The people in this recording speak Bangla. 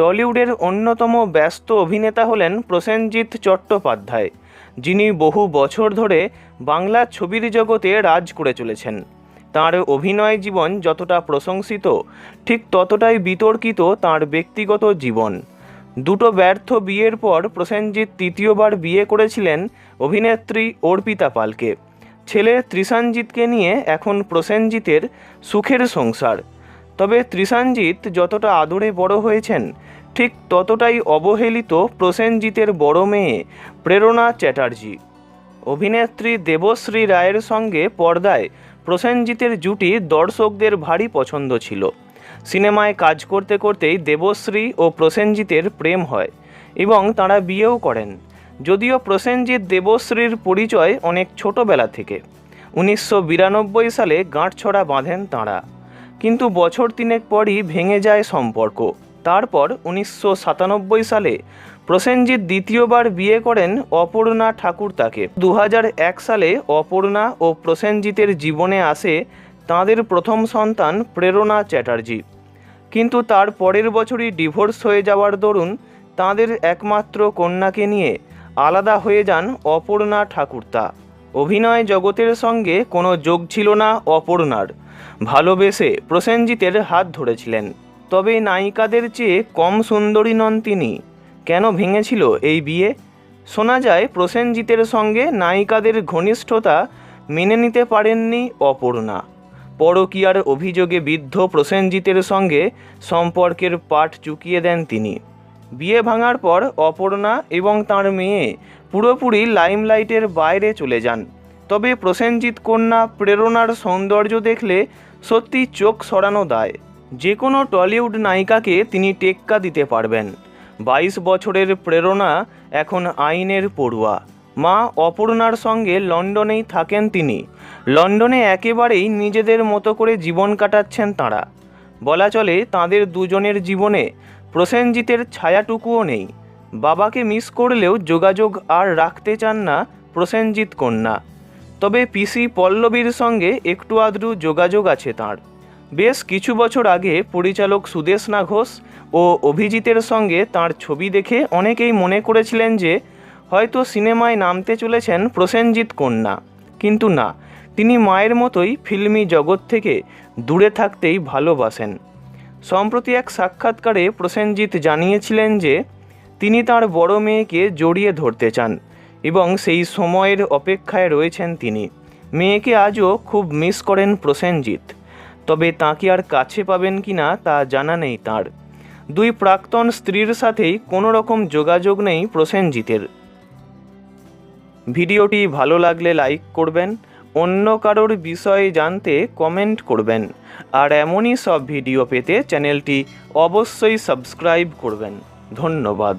টলিউডের অন্যতম ব্যস্ত অভিনেতা হলেন প্রসেনজিৎ চট্টোপাধ্যায়, যিনি বহু বছর ধরে বাংলা ছবির জগতে রাজ করে চলেছেন। তার অভিনয় জীবন যতটা প্রশংসিত, ঠিক ততটাই বিতর্কিত তার ব্যক্তিগত জীবন। দুটো ব্যর্থ বিয়ের পর প্রসেনজিৎ তৃতীয়বার বিয়ে করেছিলেন অভিনেত্রী অর্পিতা পালকে। ছেলে ত্রিশানজিৎকে নিয়ে এখন প্রসেনজিতের সুখের সংসার। তবে ত্রিশানজিৎ যতটা আদরে বড় হয়েছেন ঠিক ততটাই অবহেলিত প্রসেনজিতের বড় মেয়ে প্রেরণা চ্যাটার্জি। অভিনেত্রী দেবশ্রী রায়ের সঙ্গে পর্দায় প্রসেনজিতের জুটি দর্শকদের ভারী পছন্দ ছিল। সিনেমায় কাজ করতে করতেই দেবশ্রী ও প্রসেনজিতের প্রেম হয় এবং তারা বিয়েও করেন। যদিও প্রসেনজিৎ দেবশ্রীর পরিচয় অনেক ছোটবেলা থেকে। উনিশশো বিরানব্বই সালে গাঁটছড়া বাঁধেন তাঁরা। কিন্তু বছর তিনেক পরই ভেঙে যায় সম্পর্ক। তারপর উনিশশো সাতানব্বই সালে প্রসেনজিৎ দ্বিতীয়বার বিয়ে করেন অপর্ণা ঠাকুর তাকে। দু সালে অপর্ণা ও প্রসেনজিতের জীবনে আসে তাঁদের প্রথম সন্তান প্রেরণা চ্যাটার্জি। কিন্তু তার পরের বছরই ডিভোর্স হয়ে যাওয়ার দরুন তাঁদের একমাত্র কন্যাকে নিয়ে আলাদা হয়ে যান অপর্ণা ঠাকুরতা। অভিনয় জগতের সঙ্গে কোনো যোগ ছিল না অপর্ণার। ভালোবেসে প্রসেনজিতের হাত ধরেছিলেন। তবে নায়িকাদের চেয়ে কম সুন্দরী নন তিনি। কেন ভেঙেছিল এই বিয়ে? শোনা যায়, প্রসেনজিতের সঙ্গে নায়িকাদের ঘনিষ্ঠতা মেনে নিতে পারেননি অপর্ণা। পরকীয়ার অভিযোগে বিদ্ধ প্রসেনজিতের সঙ্গে সম্পর্কের পাঠ চুকিয়ে দেন তিনি। বিয়ে ভাঙার পর অপর্ণা এবং তার মেয়ে পুরোপুরি লাইমলাইটের বাইরে চলে যান। তবে প্রসেনজিৎ কন্যা প্রেরণার সৌন্দর্য দেখলে সত্যি চোখ সরানো দায়। যে কোনো টলিউড নায়িকাকে তিনি টেক্কা দিতে পারবেন। বাইশ বছরের প্রেরণা এখন আইনের পড়ুয়া। মা অপর্ণার সঙ্গে লন্ডনেই থাকেন তিনি। লন্ডনে একেবারেই নিজেদের মতো করে জীবন কাটাচ্ছেন তাঁরা। বলা চলে তাঁদের দুজনের জীবনে প্রসেনজিতের ছায়াটুকুও নেই। বাবাকে মিস করলেও যোগাযোগ আর রাখতে চান না প্রসেনজিৎ কন্যা। তবে পিসি পল্লবীর সঙ্গে একটু আধটু যোগাযোগ আছে তাঁর। বেশ কিছু বছর আগে পরিচালক সুদেশনা ঘোষ ও অভিজিতের সঙ্গে তার ছবি দেখে অনেকেই মনে করেছিলেন যে হয়তো সিনেমায় নামতে চলেছেন প্রসেনজিৎ কন্যা। কিন্তু না, তিনি মায়ের মতোই ফিল্মি জগৎ থেকে দূরে থাকতেই ভালোবাসেন। সম্প্রতি এক সাক্ষাৎকারে প্রসেনজিৎ জানিয়েছিলেন যে তিনি তার বড় মেয়েকে জড়িয়ে ধরতে চান এবং সেই সময়ের অপেক্ষায় রয়েছেন তিনি। মেয়েকে আজও খুব মিস করেন প্রসেনজিৎ। তবে তাঁকে আর কাছে পাবেন কি না তা জানা নেই তার। দুই প্রাক্তন স্ত্রীর সাথেই কোনো রকম যোগাযোগ নেই প্রসেনজিতের। ভিডিওটি ভালো লাগলে লাইক করবেন, অন্য কারোর বিষয়ে জানতে কমেন্ট করবেন, আর এমনই সব ভিডিও পেতে চ্যানেলটি অবশ্যই সাবস্ক্রাইব করবেন। ধন্যবাদ।